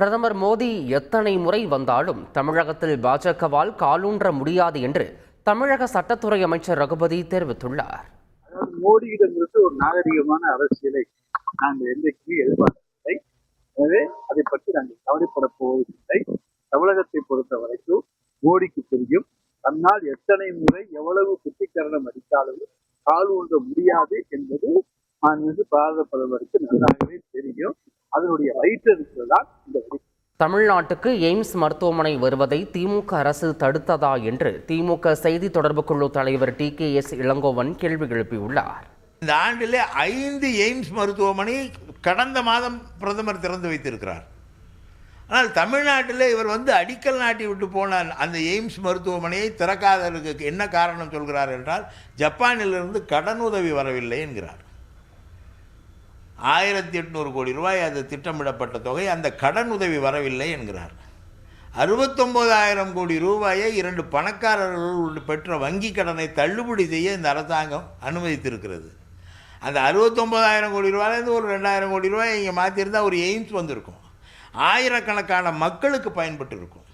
பிரதமர் மோடி எத்தனை முறை வந்தாலும் தமிழகத்தில் பாஜகவால் காலூன்ற முடியாது என்று தமிழக சட்டத்துறை அமைச்சர் ரகுபதி தெரிவித்துள்ளார். அதாவது மோடியிடமிருந்து ஒரு நாகரிகமான அரசியலை நாங்கள் என்றைக்குமே எதிர்பார்க்கவில்லை. எனவே அதை பற்றி நாங்கள் கவலைப்பட போவதில்லை. தமிழகத்தை பொறுத்த வரைக்கும் மோடிக்கு தெரியும் தன்னால் எத்தனை முறை எவ்வளவு குட்டிக்கரணம் அடித்தாலும் கால் ஊன்ற முடியாது என்பது மாண்புமிகு பாரத பிரதமருக்கு நன்றாகவே தெரியும். அதனுடைய வயிற்று தான் தமிழ்நாட்டுக்கு எய்ம்ஸ் மருத்துவமனை வருவதை திமுக அரசு தடுத்ததா என்று திமுக செய்தி தொடர்பு குழு தலைவர் டி கே எஸ் இளங்கோவன் கேள்வி எழுப்பியுள்ளார். இந்த ஆண்டிலே ஐந்து எய்ம்ஸ் மருத்துவமனை கடந்த மாதம் பிரதமர் திறந்து வைத்திருக்கிறார். ஆனால் தமிழ்நாட்டில் இவர் வந்து அடிக்கல் நாட்டி விட்டு போன அந்த எய்ம்ஸ் மருத்துவமனையை திறக்காததற்கு என்ன காரணம் சொல்கிறார் என்றால் ஜப்பானிலிருந்து கடனுதவி வரவில்லை என்கிறார். ஆயிரத்தி எட்நூறு கோடி ரூபாய் அது திட்டமிடப்பட்ட தொகை அந்த கடன் உதவி வரவில்லை என்கிறார். அறுபத்தொம்போதாயிரம் கோடி ரூபாயை இரண்டு பணக்காரர்கள் பெற்ற வங்கி கடனை தள்ளுபடி செய்ய இந்த அரசாங்கம் அனுமதித்திருக்கிறது. அந்த அறுபத்தொம்போதாயிரம் கோடி ரூபாயிலேருந்து ஒரு ரெண்டாயிரம் கோடி ரூபாய் இங்கே மாற்றியிருந்தால் ஒரு எய்ம்ஸ் வந்திருக்கும். ஆயிரக்கணக்கான மக்களுக்கு பயன்பட்டு இருக்கும்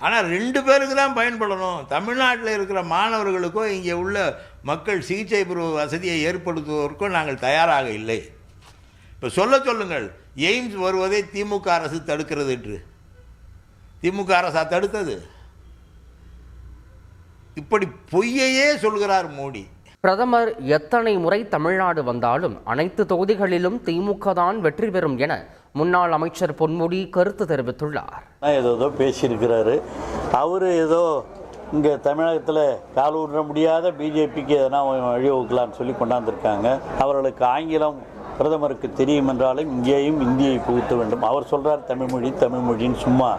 ஆனால் ரெண்டு பேருக்கு தான் பயன்படணும். தமிழ்நாட்டில் இருக்கிற மாணவர்களுக்கோ இங்கே உள்ள மக்கள் சிகிச்சை பெறுவ வசதியை ஏற்படுத்துவதற்கோ நாங்கள் தயாராக இல்லை. இப்போ சொல்ல சொல்லுங்கள் எய்ம்ஸ் வருவதை திமுக அரசு தடுக்கிறது என்று. திமுக அரசா தடுத்தது? இப்படி பொய்யையே சொல்கிறார் மோடி. பிரதமர் எத்தனை முறை தமிழ்நாடு வந்தாலும் அனைத்து தொகுதிகளிலும் திமுக தான் வெற்றி பெறும் என முன்னாள் அமைச்சர் பொன்முடி கருத்து தெரிவித்துள்ளார். ஏதோ ஏதோ பேசியிருக்கிறாரு. அவர் ஏதோ இங்கே தமிழகத்தில் கால் ஊன்ற முடியாத பிஜேபிக்கு எதனா வழிவகுக்கலாம்னு சொல்லி கொண்டாந்துருக்காங்க. அவர்களுக்கு ஆங்கிலம் பிரதமருக்கு தெரியும் என்றாலும் இங்கேயும் இந்தியை புகுத்த வேண்டும். அவர் சொல்கிறார் தமிழ்மொழி தமிழ்மொழின்னு சும்மா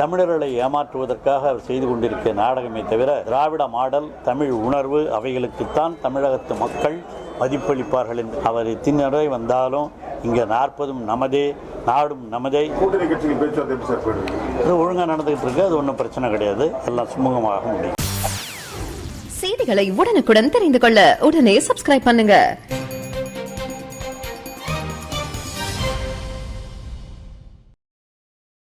தமிழர்களை ஏமாற்றுவதற்காக அவர் செய்து கொண்டிருக்கிற நாடகமே தவிர திராவிட மாடல் தமிழ் உணர்வு அவைகளுக்குத்தான் தமிழகத்து மக்கள் மதிப்பளிப்பார்கள். என்று அவர் எத்தினரை வந்தாலும் இங்கே நாற்பதும் நமதே. நாடும் நமதே கூட்டணி கட்சிகள் பேச்சுவார்த்தை எப்படி சார்? அது ஒழுங்காக நடந்துகிட்டு இருக்கு. அது ஒன்றும் பிரச்சனை கிடையாது. எல்லாம் சுமூகமாக முடியும். செய்திகளை உடனுக்குடன் தெரிந்து கொள்ள உடனே சப்ஸ்கிரைப் பண்ணுங்க.